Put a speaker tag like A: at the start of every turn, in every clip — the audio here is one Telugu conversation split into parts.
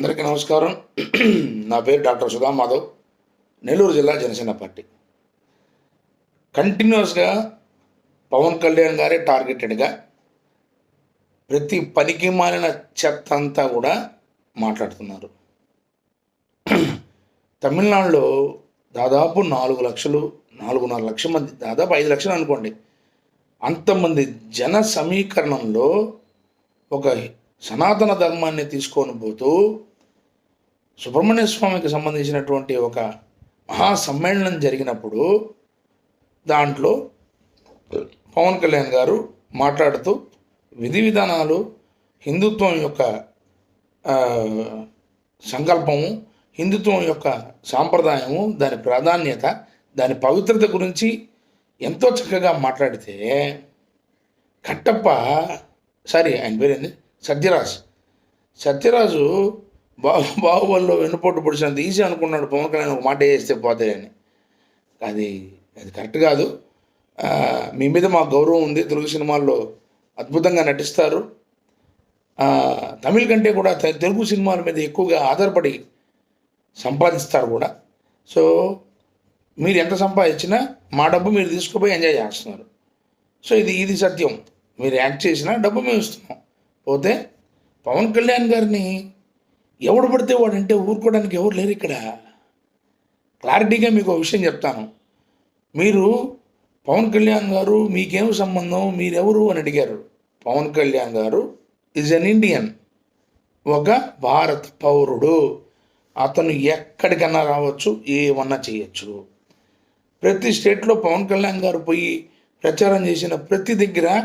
A: అందరికీ నమస్కారం. నా పేరు డాక్టర్ సుధా మాధవ్. నెల్లూరు జిల్లా జనసేన పార్టీ. కంటిన్యూస్గా పవన్ కళ్యాణ్ గారే టార్గెటెడ్గా ప్రతి పనికి మాలిన చెత్త అంతా కూడా మాట్లాడుతున్నారు. తమిళనాడులో దాదాపు నాలుగు లక్షలు నాలుగున్నర లక్షల మంది దాదాపు ఐదు లక్షలు అనుకోండి. అంతమంది జన సమీకరణంలో ఒక సనాతన ధర్మాన్ని తీసుకొని పోతూ సుబ్రహ్మణ్య స్వామికి సంబంధించినటువంటి ఒక మహా సమ్మేళనం జరిగినప్పుడు దాంట్లో పవన్ కళ్యాణ్ గారు మాట్లాడుతూ విధి విధానాలు హిందుత్వం యొక్క సంకల్పము హిందుత్వం యొక్క సాంప్రదాయము దాని ప్రాధాన్యత దాని పవిత్రత గురించి ఎంతో చక్కగా మాట్లాడితే కట్టప్ప సారీ ఆయన పేరేంది? సత్యరాజ్. సత్యరాజు బాహు బాహుబలిలో వెన్నుపోటు పొడిచినంత ఈజీ అనుకున్నాడు పవన్ కళ్యాణ్ ఒక మాట వేస్తే అని. అది అది కరెక్ట్ కాదు. మీ మీద మా గౌరవం ఉంది. తెలుగు సినిమాల్లో అద్భుతంగా నటిస్తారు. తమిళ కంటే కూడా తెలుగు సినిమాల మీద ఎక్కువగా ఆధారపడి సంపాదిస్తారు కూడా. సో మీరు ఎంత సంపాదించినా మా డబ్బు మీరు తీసుకుపోయి ఎంజాయ్ చేస్తున్నారు. సో ఇది ఇది సత్యం. మీరు యాక్ట్ చేసినా డబ్బు మేము ఇస్తున్నాం. పోతే పవన్ కళ్యాణ్ గారిని ఎవడు పడితే వాడంటే ఊరుకోవడానికి ఎవరు లేరు ఇక్కడ. క్లారిటీగా మీకు ఒక విషయం చెప్తాను. మీరు పవన్ కళ్యాణ్ గారు మీకేం సంబంధం? మీరెవరు అని అడిగారు. పవన్ కళ్యాణ్ గారు ఈజ్ అన్ ఇండియన్ ఒక భారత్ పౌరుడు. అతను ఎక్కడికన్నా రావచ్చు ఏమన్నా చేయొచ్చు. ప్రతి స్టేట్లో పవన్ కళ్యాణ్ గారు పోయి ప్రచారం చేసిన ప్రతి దగ్గర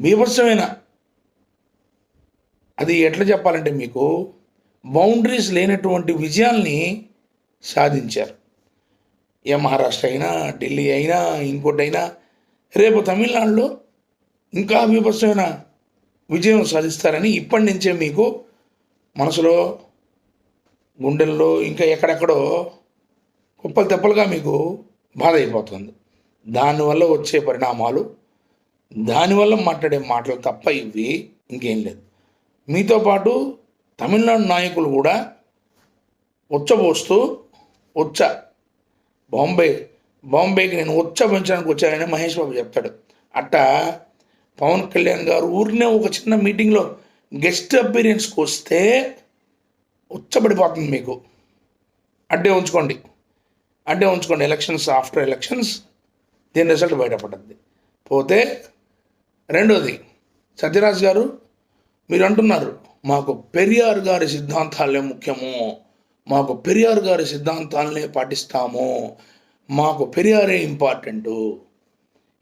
A: బీభత్సమైన అది ఎట్లా చెప్పాలంటే మీకు బౌండరీస్ లేనటువంటి విజయాల్ని సాధించారు. ఏ మహారాష్ట్ర అయినా ఢిల్లీ అయినా ఇంకోటైనా రేపు తమిళనాడులో ఇంకా విభత్సమైన విజయం సాధిస్తారని ఇప్పటి నుంచే మీకు మనసులో గుండెల్లో ఇంకా ఎక్కడెక్కడో కుప్పలు తెప్పలుగా మీకు బాధ అయిపోతుంది దానివల్ల వచ్చే పరిణామాలు దానివల్ల మాట్లాడే మాటలు తప్ప ఇవి ఇంకేం లేదు. మీతో పాటు తమిళనాడు నాయకులు కూడా ఉచ్చబోస్తూ ఉచ్చ బాంబే బాంబేకి నేను ఉచ్చ పెంచడానికి వచ్చానని మహేష్ బాబు చెప్తాడు. అట్ట పవన్ కళ్యాణ్ గారు ఊరినే ఒక చిన్న మీటింగ్లో గెస్ట్ అపీరియన్స్కి వస్తే ఉచ్చబడిపోతుంది మీకు. అడ్డే ఉంచుకోండి. అడ్డే ఉంచుకోండి. ఎలక్షన్స్ ఆఫ్టర్ ఎలక్షన్స్ దీని రిజల్ట్ బయటపడుతుంది. పోతే రెండోది సత్యరాజ్ గారు మీరు అంటున్నారు మాకు పెరియార్ గారి సిద్ధాంతాలే ముఖ్యము మాకు పెరియార్ గారి సిద్ధాంతాలనే పాటిస్తాము మాకు పెరియారే ఇంపార్టెంటు.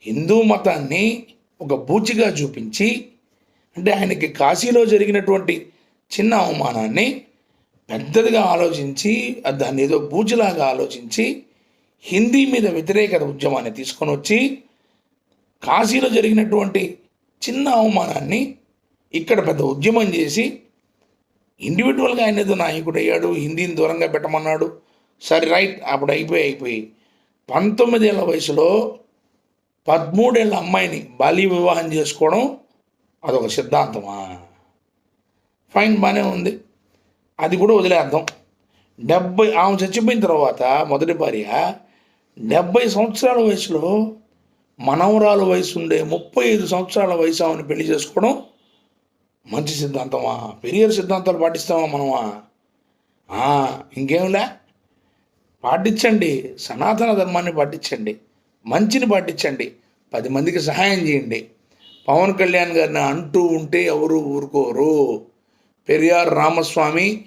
A: హిందూ మతాన్ని ఒక బూచిగా చూపించి అంటే ఆయనకి కాశీలో జరిగినటువంటి చిన్న అవమానాన్ని పెద్దదిగా ఆలోచించి దాన్ని ఏదో బూచిలాగా ఆలోచించి హిందీ మీద వ్యతిరేకత ఉద్యమాన్ని తీసుకొని వచ్చి కాశీలో జరిగినటువంటి చిన్న అవమానాన్ని ఇక్కడ పెద్ద ఉద్యమం చేసి ఇండివిజువల్గా ఆయన ఏదో నాయకుడు అయ్యాడు హిందీని దూరంగా పెట్టమన్నాడు. సరే రైట్ అప్పుడు అయిపోయి అయిపోయి. పంతొమ్మిదేళ్ళ వయసులో పదమూడేళ్ళ అమ్మాయిని బాల్య వివాహం చేసుకోవడం అదొక సిద్ధాంతమా? ఫైన్ బాగానే ఉంది. అది కూడా వదిలేద్దాం డెబ్బై ఆమె చచ్చిపోయిన తర్వాత మొదటి భార్య డెబ్బై సంవత్సరాల వయసులో మనవరాలు వయసు ఉండే ముప్పై ఐదు సంవత్సరాల వయసు ఆమెను పెళ్ళి చేసుకోవడం మంచి సిద్ధాంతమా? పెరియర్ సిద్ధాంతాలు పాటిస్తామా మనమా? ఆ, ఇంకేంలే పాటించండి. సనాతన ధర్మాన్ని పాటించండి. మంచిని పాటించండి. పది మందికి సహాయం చేయండి. పవన్ కళ్యాణ్ గారిని అంటూ ఉంటే ఎవరు ఊరుకోరు. పెరియార్ రామస్వామి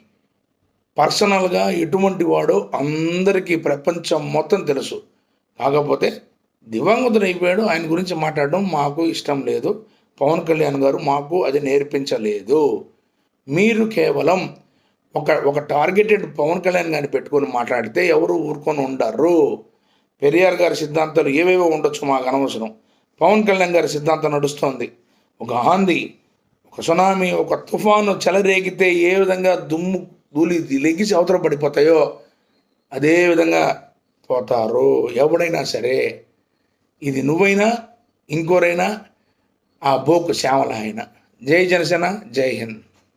A: పర్సనల్గా ఎటువంటి వాడో అందరికీ ప్రపంచం మొత్తం తెలుసు. కాకపోతే దివంగతుడు అయిపోయాడు. ఆయన గురించి మాట్లాడడం మాకు ఇష్టం లేదు. పవన్ కళ్యాణ్ గారు మాకు అది నేర్పించలేదు. మీరు కేవలం ఒక ఒక టార్గెటెడ్ పవన్ కళ్యాణ్ గారిని పెట్టుకొని మాట్లాడితే ఎవరు ఊరుకొని ఉండరు. పెరియార్ గారి సిద్ధాంతాలు ఏవేవో ఉండొచ్చు మాకు అనవసరం. పవన్ కళ్యాణ్ గారి సిద్ధాంతం నడుస్తోంది. ఒక ఆంది ఒక సునామీ ఒక తుఫాను చెలరేగితే ఏ విధంగా దుమ్ము ధూళి లెగిసి అవతల పడిపోతాయో అదే విధంగా పోతారు. ఎవడైనా సరే ఇది నువ్వైనా ఇంకోరైనా ఆ బోకు శ్యామల ఆయన. జై జనసేన జై హింద్.